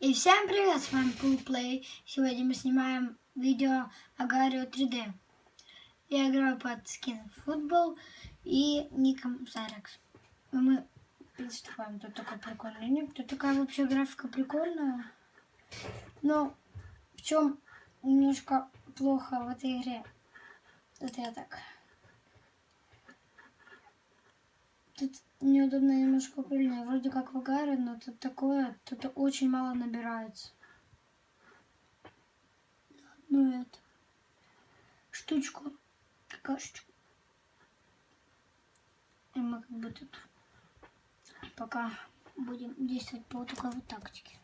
И всем привет, с вами Coolplay. Сегодня мы снимаем видео о Гаррио 3D. Я играю под скин футбол и ником Сайрекс. Мы приступаем. Тут такой прикольный ник. Тут такая вообще графика прикольная. Но в чем немножко плохо в этой игре? Это я так. Тут неудобно немножко управление. Вроде как в Гарри, но тут такое, тут очень мало набирается. Ну это. Штучку. Какашечку. И мы как бы тут пока будем действовать по такой вот тактике.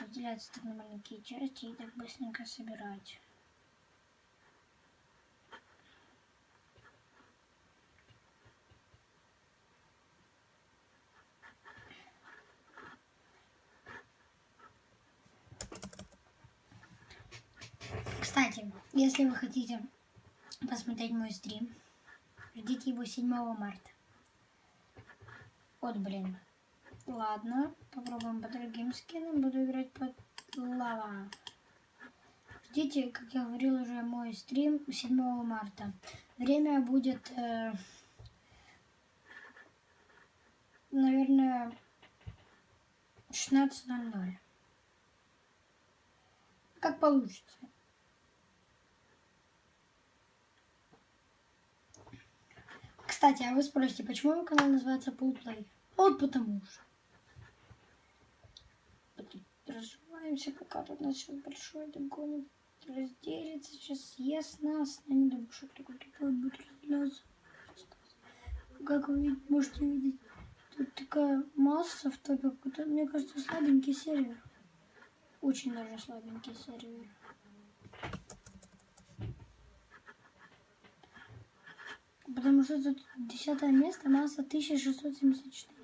Разделяться так на маленькие части и так быстренько собирать. Кстати, если вы хотите посмотреть мой стрим, ждите его 7 марта. Вот, блин. Ладно, попробуем по другим скинам. Буду играть под лава. Ждите, как я говорил уже, мой стрим 7 марта. Время будет, э, наверное, 16.00. Как получится. Кстати, а вы спросите, почему мой канал называется Poolplay? Вот потому что. Разживаемся, пока тут нас сейчас большой догонит. Разделится, сейчас съест нас. Я не думаю, что такой тупой будет разделяться. Как вы можете видеть, тут такая масса в топе. Мне кажется, слабенький сервер. Очень даже слабенький сервер. Потому что тут десятое место, масса 1674.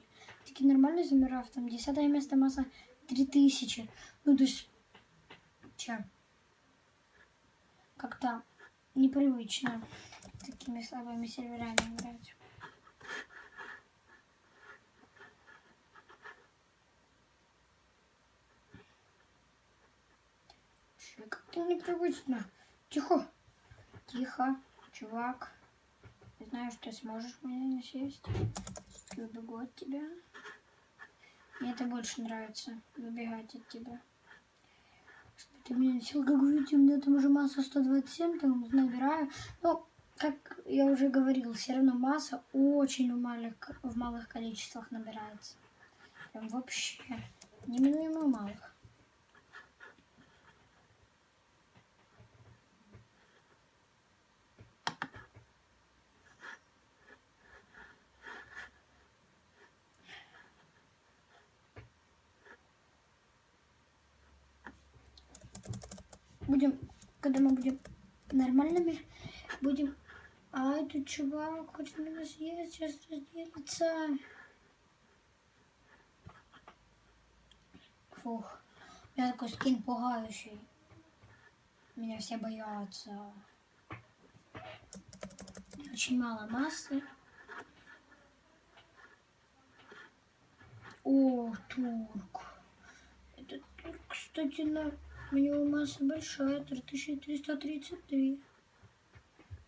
Такие нормальные замерав, там десятое место, масса 3000. Ну, то есть, че? Как-то непривычно такими слабыми серверами играть. Как-то непривычно. Тихо. Тихо, чувак. Я знаю, что ты сможешь меня не сесть. Все-таки убегу от тебя. Мне это больше нравится, выбегать от тебя. Чтобы ты меня сел, как видите, у меня там уже масса 127, там набираю. Но, как я уже говорил, все равно масса очень в малых, в малых количествах набирается. Прям вообще неминуемо малых. Будем, когда мы будем нормальными, будем... А этот чувак хочет меня съесть, сейчас разделится. Фух, у меня такой скин пугающий. Меня все боятся. Очень мало массы. О, турк. Этот турк, кстати, на у него масса большая, 3333.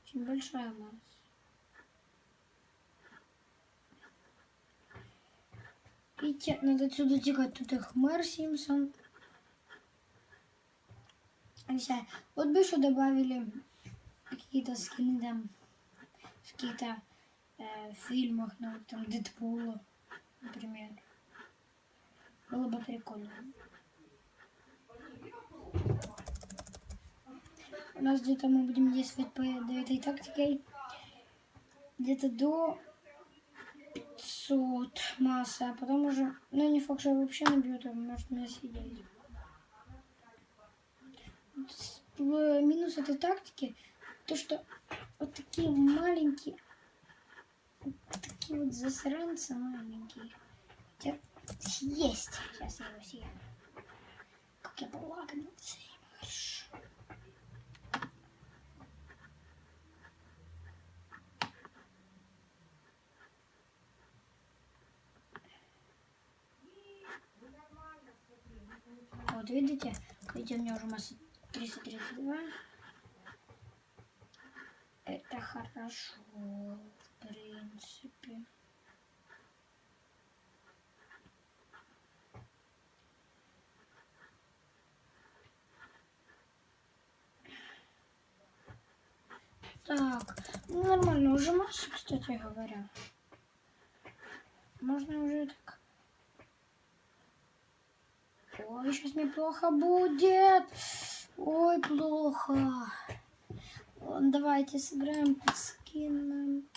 Очень большая масса. Видите, надо отсюда текать. Тут их мэр Симпсон. Вот бы еще добавили какие-то скины там, какие-то э, фильмах, ну, там, Дэдпула, например. Было бы прикольно. У нас где-то мы будем действовать по этой тактикой. Где-то до 500 масса, а потом уже, ну не факт, что вообще набьет, а может меня сидеть. Минус этой тактики, то что вот такие маленькие, такие вот засранцы маленькие. Хотя есть. Сейчас я его съем. Как я полагался. Вот видите, видите, у меня уже масса 332. Это хорошо, в принципе. Так, ну нормально, уже масса, кстати говоря. Можно уже так. Ой, сейчас мне плохо будет. Ой, плохо. Давайте сыграем под скином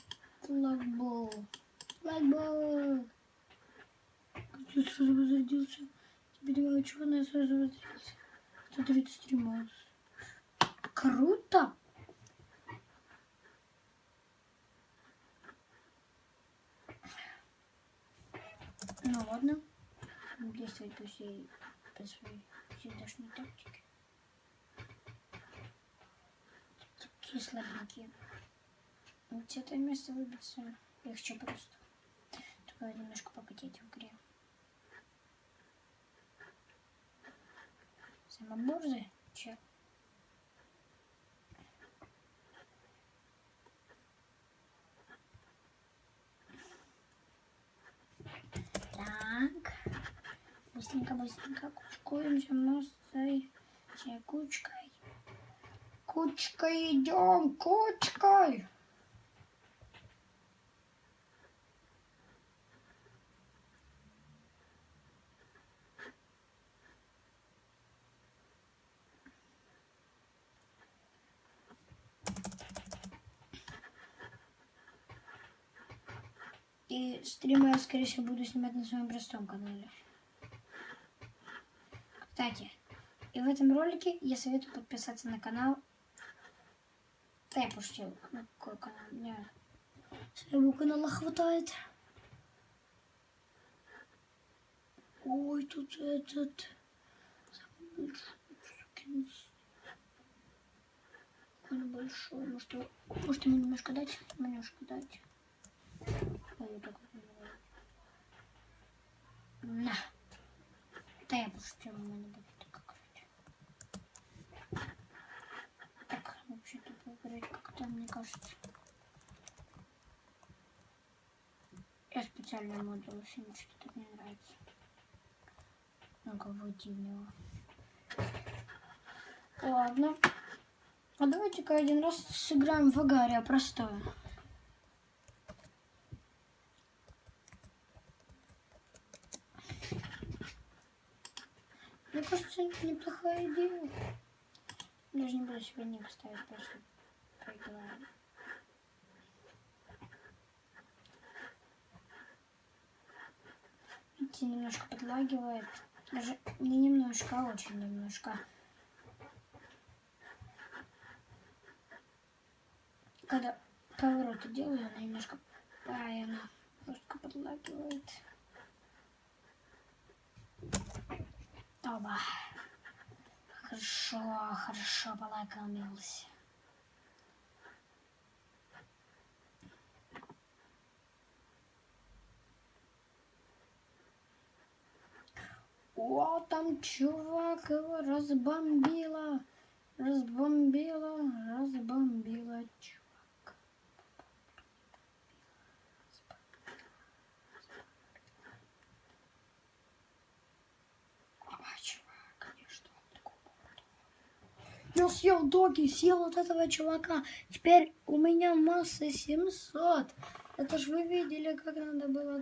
флагбол. Флагбол. Ты сразу возродился. Тебе давай черная сразу возродился. 133 маус. Круто! Ну ладно. Действовать по всей по своей всегдашней тактике. Такие слабенькие. Вот это место выбиться легче просто. Только немножко попотеть в игре. Самоборзы? Че? Так. Быстренько, быстренько мы с кучкой. Кучкой идем, кучкой. И стримы я, скорее всего, буду снимать на своем простом канале. Кстати, и в этом ролике я советую подписаться на канал. Да, я пошутил. На какой канал? Мне своего канала хватает. Ой, тут этот... Он большой. Может, его... Может, ему немножко дать? Немножко дать. Ой, так На. Да я пошутил, у меня не будет так играть. Так, вообще-то поиграть как-то, мне кажется. Я специально модул, всем что-то так не нравится. Ну-ка, выйти в него. Ладно. А давайте-ка один раз сыграем в Агария простое. Кажется, неплохая идея. Даже не буду себе не ставить, просто проиграю. Видите, немножко подлагивает. Даже не немножко, а очень немножко. Когда повороты делаю, она немножко... Она жестко подлагивает. Оба. Хорошо, хорошо полакомился. О, там чувак его разбомбила. Разбомбила, разбомбила чувак. Я съел доги, съел вот этого чувака. Теперь у меня масса 700. Это ж вы видели, как надо было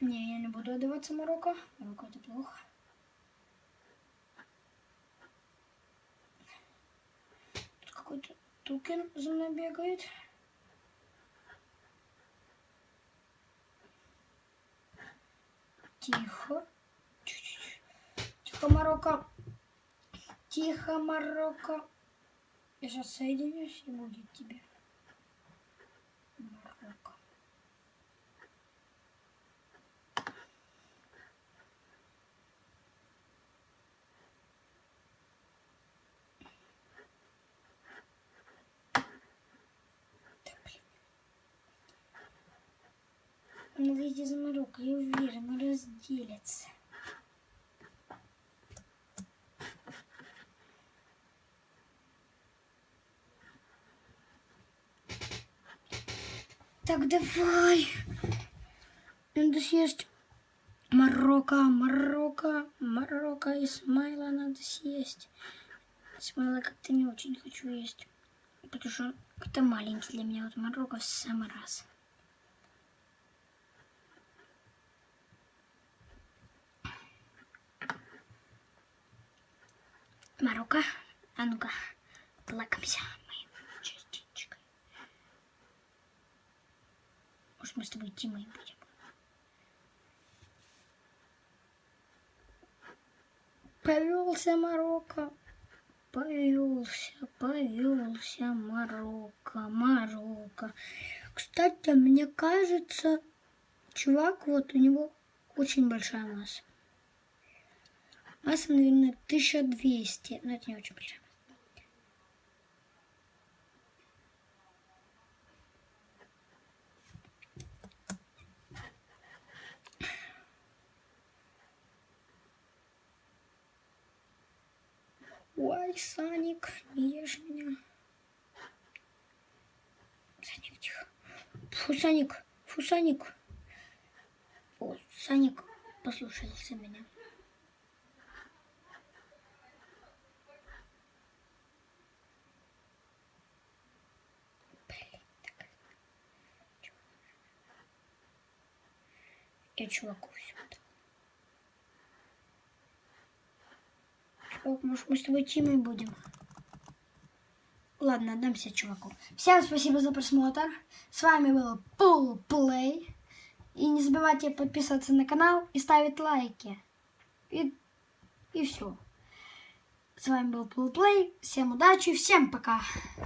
Не, я не буду отдаваться Марокко. Марокко это плохо. Тукен за мной бегает. Тихо. Тихо, Марокко. Тихо, Марокко. Я сейчас соединюсь и будет тебе. Марокко. Выйти за Марокко, я уверена, разделятся. Так, давай. Надо съесть Марокко, Марокко, Марокко. Исмайла надо съесть. Исмайла как-то не очень хочу есть. Потому что это маленький для меня. Вот Марокко в самый раз. Марокко, а ну-ка, лакомься моим частичкой. Может, мы с тобой Тимой будем? Повелся Марокко. Повелся, повелся Марокко, Марокко. Кстати, мне кажется, чувак, вот у него очень большая масса. Масса, наверное, 1200. Но это не очень большая. Ой, Саник, не ешь меня. Саник, тихо. Фу, Саник, фу, Саник. О, Саник послушался меня. Я чуваку все Чувак, может мы с тобой Тимой будем? Ладно, отдамся чуваку. Всем спасибо за просмотр. С вами был Пул Play. И не забывайте подписываться на канал и ставить лайки. И, и все. С вами был Пул Play. Всем удачи, всем пока.